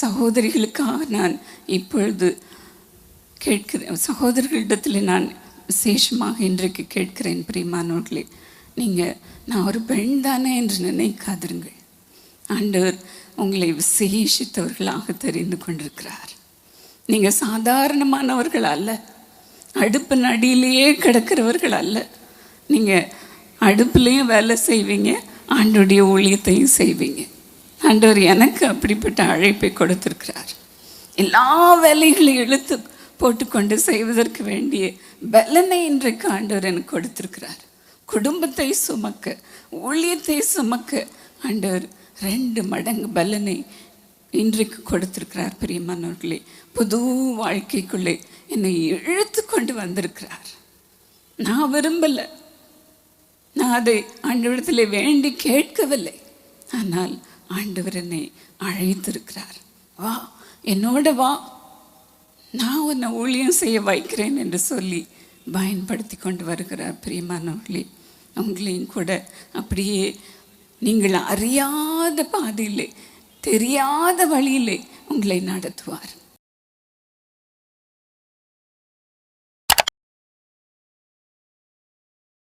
சகோதரிகளுக்காக நான் இப்பொழுது கேட்கிறேன். சகோதரர்களிடத்தில் நான் விசேஷமாக இன்றைக்கு கேட்கிறேன் பிரியமானோர்களே நீங்கள் நான் ஒரு பெண் தானே என்று நினைக்காதிருங்கள். ஆண்டவர் உங்களை விசேஷித்தவர்களாக தெரிந்து கொண்டிருக்கிறார். நீங்கள் சாதாரணமானவர்கள் அல்ல. அடுப்பு நடியிலேயே கிடக்கிறவர்கள் அல்ல. நீங்கள் அடுப்புலேயும் வேலை செய்வீங்க ஆண்டுடைய ஊழியத்தையும் செய்வீங்க. ஆண்டவர் எனக்கு அப்படிப்பட்ட அழைப்பை கொடுத்திருக்கிறார். எல்லா வேலைகளையும் இழுத்து போட்டுக்கொண்டு செய்வதற்கு வேண்டிய பலனை இன்றைக்கு ஆண்டவர் எனக்கு கொடுத்திருக்கிறார். குடும்பத்தை சுமக்க ஊழியத்தை சுமக்க ஆண்டவர் ரெண்டு மடங்கு பலனை இன்றைக்கு கொடுத்திருக்கிறார் பிரியமானவர்களே. புது வாழ்க்கைக்குள்ளே என்னை இழுத்து கொண்டு வந்திருக்கிறார். நான் விரும்பலை. நான் அதை ஆண்டவரிடத்தில் வேண்டி கேட்கவில்லை. ஆனால் ஆண்டவர் என்னை அழைத்திருக்கிறார். வா என்னோட வா. நான் உன்னை ஊழியம் செய்ய வைக்கிறேன் என்று சொல்லி பயன்படுத்தி கொண்டு வருகிறார் பிரியமானவர்களே அவங்களையும் கூட அப்படியே நீங்கள் அறியாத பாதையிலே தெரியாத வழியிலே உங்களை நடத்துவார்.